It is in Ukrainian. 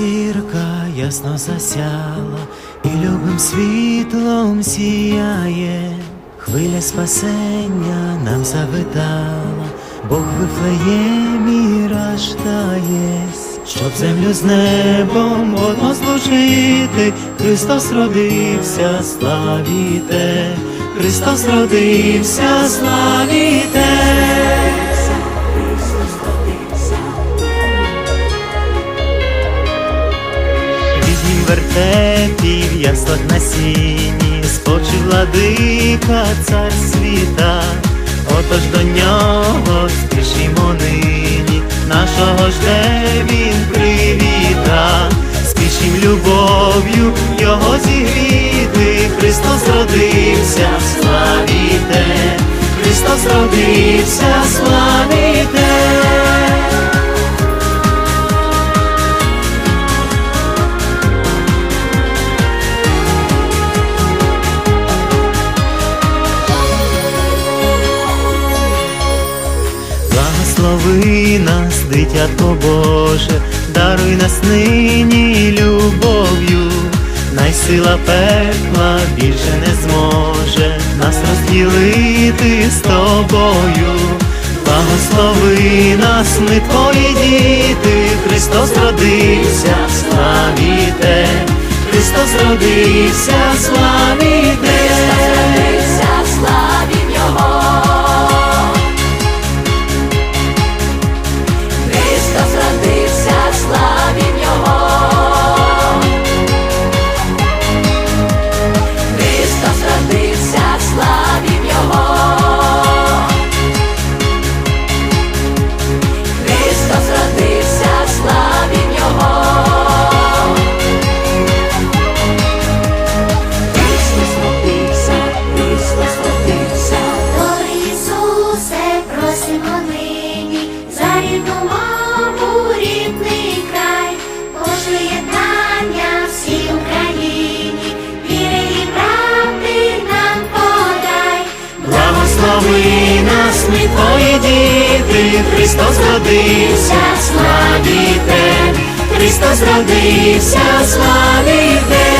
зірка ясно засяла, і любим світлом сіяє, хвиля спасення нам завитала, Бог в Вифлеємі рождає, щоб землю з небом одно служити, Христос родився, славіте, Христос родився, славіте. Вертепі в яслах на сіні, спочив владика цар світа, отож до нього спішимо нині, нашого жде він привіта, спішім любов'ю його зігріти, Христос родився, славіте, Христос родився, славіте. Благослови нас, дитятко Боже, даруй нас нині любов'ю, най сила пекла більше не зможе нас розділити з тобою. Благослови нас, ми твої діти, Христос родився, славіте, Христос родився, славіте. Ми твої діти, Христос родився, славіте, Христос родився, славіте.